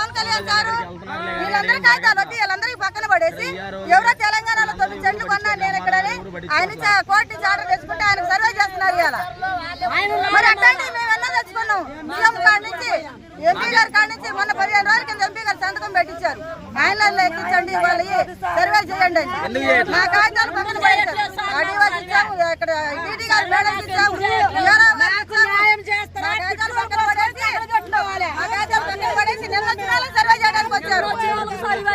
Pawan Kalyan sir వీళ్ళందరూ కాగితాలు వద్దు వీళ్ళందరికీ పక్కన పడేసి ఎవరో తెలంగాణలో తొమ్మిది చెట్లు కొన్నాను నేను ఇక్కడని. ఆయన కోర్టు ఆర్డర్ తెచ్చుకుంటే ఆయన సర్వే చేస్తున్నారు మరి అట్లాంటి మేము ఎలా తెచ్చుకున్నాం. సీఎం కాడ నుంచి ఎంపీ గారి కాడ నుంచి మొన్న పదిహేను రోజుల కింద ఎంపీ గారు సంతకం పెట్టించారు. ఆయన ఎక్కించండి వాళ్ళకి సర్వే చేయండి మా కాగితాలు పక్కన పడేశారు. అడివాసి ఇచ్చాము ఇక్కడ టీటీ గారు మేడం ఇచ్చాము. మా కాగితాలు పక్కన పడేసి మా కాగితాలు పక్కన పడేసి నిన్న వచ్చిన వాళ్ళకి సర్వే చేయడానికి వచ్చారు అది పోలీసులు బందోబస్తు ఈ దొంగల కలిసి పోలీసు వాళ్ళు ఎందుకు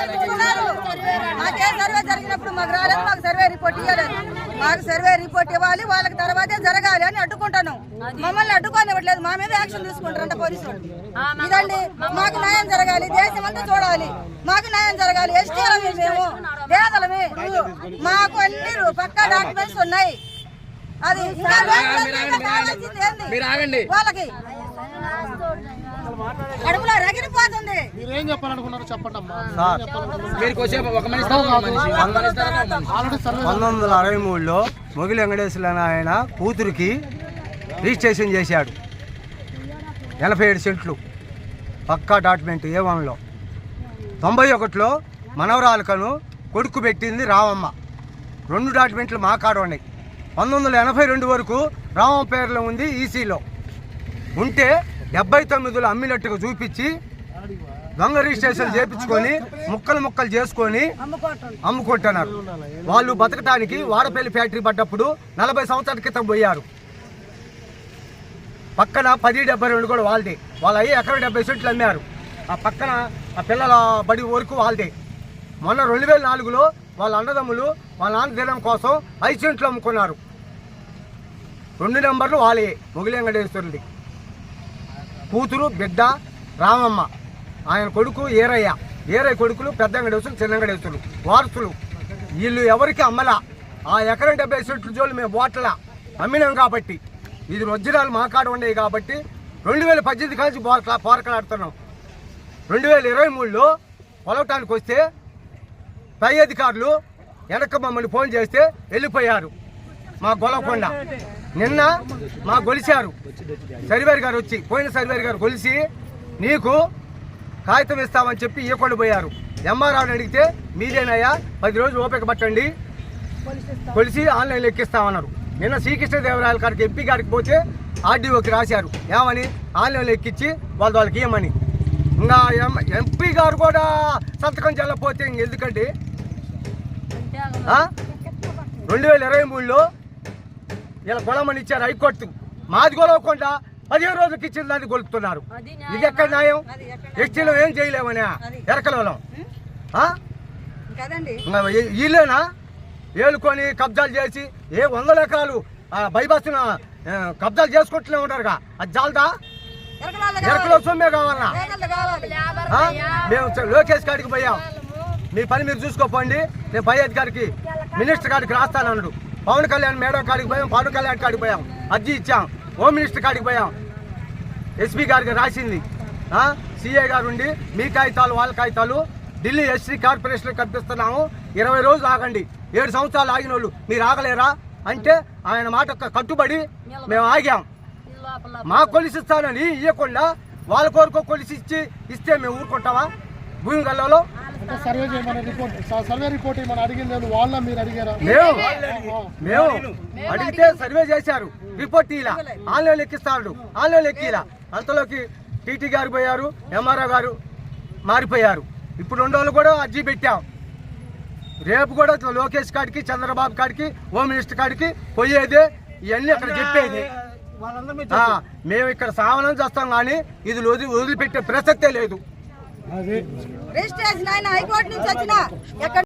తెప్పించుకున్నారు? మాకే సర్వే జరిగినప్పుడు మాకు రాలేదు మాకు సర్వే రిపోర్ట్ ఇవ్వలేదు మాకు సర్వే రిపోర్ట్ ఇవ్వాలి వాళ్ళకి తర్వాతే జరగాలి అని అడ్డుకుంటాను. మమ్మల్ని అడ్డుకొని ఇవ్వట్లేదు మా మీద యాక్షన్ తీసుకుంటారంట పోలీసు వాళ్ళు ఇదండి మాకు న్యాయం జరగాలి దేశం అంతా చూడాలి. మాకు న్యాయం జరగాలి ఎస్టీలమే మేము పేదలమే. మాకు అన్ని పక్కా డాక్యుమెంట్స్ ఉన్నాయి. అది వాళ్ళకి. కడుపులో రగిలిపోతుంది మీరేం చెప్పాలనుకున్నారో చెప్పండి అమ్మా. సార్ మీరు కొద్దిసేపు ఒక మనిషి. పంతొమ్మిది వందల అరవై మూడులో మొగిలి వెంకటేశ్వర ఆయన కూతురికి రిజిస్ట్రేషన్ చేశాడు. ఎనభై ఏడు సెంట్లు. పక్కా డాక్యుమెంట్ ఏ వన్లో. తొంభై ఒకటిలో మనవరాలకను కొడుకు పెట్టింది రామమ్మ రెండు డాక్యుమెంట్లు మా కాడ ఉన్నాయి. పంతొమ్మిది వందల ఎనభై రెండు వరకు రామమ్మ పేరులో ఉంది ఈసీలో. ఉంటే డెబ్బై తొమ్మిదిలో అమ్మినట్టుగా చూపించి దొంగ రిజిస్ట్రేషన్ చేపించుకొని ముక్కలు ముక్కలు చేసుకొని అమ్ముకుంటున్నారు. వాళ్ళు బతకటానికి వాడపల్లి ఫ్యాక్టరీ పడ్డప్పుడు నలభై సంవత్సరాల క్రితం పోయారు. పక్కన పది డెబ్బై రెండు కూడా వాళ్ళది. వాళ్ళు అయ్యి ఎకరం డెబ్బై సెంట్లు అమ్మారు. ఆ పక్కన ఆ పిల్లల బడి వరకు వాళ్ళదే. మొన్న రెండు వేల నాలుగులో వాళ్ళ అన్నదమ్ములు వాళ్ళ నాన్న తినడం కోసం ఐదు సెంట్లు అమ్ముకున్నారు. రెండు నెంబర్లు వాళ్ళే మొగిలి వెంకటేశ్వరుడి కూతురు బిడ్డ రామమ్మ. ఆయన కొడుకు ఏరయ్య. ఏరయ్య కొడుకులు పెద్ద చిన్నంగడేసులు వారసులు. వీళ్ళు ఎవరికి అమ్మలా? ఆ ఎకరం డెబ్బై సెంట్లు జోలు మేము బోట్ల అమ్మినాం కాబట్టి. ఇది వజ్రాలు మా కాడ ఉండేవి కాబట్టి రెండు వేల పద్దెనిమిది కలిసి పోరకలా పోరకలాడుతున్నాం. రెండు వేల ఇరవై మూడులో పొలవటానికి వస్తే పై అధికారులు వెనక మమ్మల్ని ఫోన్ చేస్తే వెళ్ళిపోయారు. మా గొలవకొండ నిన్న మా గొలిచారు. సర్వేర్ గారు వచ్చి పోయిన సర్వేర్ గారు కొలిసి నీకు కాగితం ఇస్తామని చెప్పి ఇవ్వకుండా పోయారు. ఎంఆర్ఆర్ని అడిగితే మీదేనయ్యా? పది రోజులు ఓపిక పట్టండి. కొలిసి ఆన్లైన్లో ఎక్కిస్తామన్నారు. నిన్న శ్రీకృష్ణదేవరాయల గారికి ఎంపీ గారికి పోతే ఆర్డీఓకి రాశారు. ఏమని? ఆన్లైన్లో ఎక్కించి వాళ్ళ వాళ్ళకి ఇవ్వమని ఇంకా ఎం- ఎంపీ గారు కూడా సంతకం చెల్లపోతే ఎందుకంటే ఎందుకండి రెండు వేల ఇరవై మూడులో ఇలా గొడవమని ఇచ్చారు హైకోర్టు. మాది గొడవకుండా పదిహేను రోజులకి ఇచ్చిన దాన్ని గొలుపుతున్నారు. ఇది ఎక్కడ న్యాయం? ఎస్టీలో ఏం చేయలేమని? ఎరకలలో వీళ్ళేనా ఏలుకొని కబ్జాలు చేసి ఏ వందల ఎకరాలు బైబస్తున కబ్జాలు చేసుకుంటూనే ఉంటారుగా అది జాలదా? ఎరకలో సొమ్మే కావాలన్నా? మేము లోకేష్ గారికి పోయాం. మీ పని మీరు చూసుకోపోండి. నేను పై అధికారికి మినిస్టర్ గారికి రాస్తానన్నాడు. పవన్ కళ్యాణ్ మేడం కాడికి పోయాం పవన్ కళ్యాణ్ కాడికి పోయాం. అర్జీ ఇచ్చాం హోమ్ మినిస్టర్ కాడికి పోయాం. ఎస్పీ గారికి రాసింది. సీఏ గారు ఉండి మీ కాగితాలు వాళ్ళ కాగితాలు ఢిల్లీ ఎస్సీ కార్పొరేషన్ కల్పిస్తున్నాము. ఇరవై రోజులు ఆగండి. ఏడు సంవత్సరాలు ఆగిన వాళ్ళు మీరు ఆగలేరా? అంటే ఆయన మాట కట్టుబడి మేము ఆగాం. మా కొలిసిస్తానని ఇవ్వకుండా వాళ్ళ కోరుకో కొలిసి ఇచ్చి ఇస్తే మేము ఊరుకుంటామా? భూమి గల్లలో? సర్వే చేయమని రిపోర్ట్ సర్వే రిపోర్ట్ ఏమైనా అడిగింది వాళ్ళ మీరు అడిగారా? మేము మేము అడిగితే సర్వే చేశారు. రిపోర్ట్ ఇలా ఆన్లైన్ ఎక్కిస్తాడు. ఆన్లైన్ ఎక్కిలా. అంతలోకి టీటీ గారు పోయారు ఎంఆర్ఓ గారు మారిపోయారు. ఇప్పుడు రెండు రోజులు కూడా అర్జీ పెట్టాం. రేపు కూడా లోకేష్ కాడికి చంద్రబాబు కాడికి హోమ్ మినిస్టర్ కాడికి పోయేదే. ఇవన్నీ అక్కడ చెప్పేది. ఆ, మేము ఇక్కడ సావనం చేస్తాం కానీ ఇది వదిలి వదిలిపెట్టే ప్రసక్తే లేదు. అది. రిజిస్ట్రేషన్ ఆయన హైకోర్టు నుంచి వచ్చిన ఎక్కడ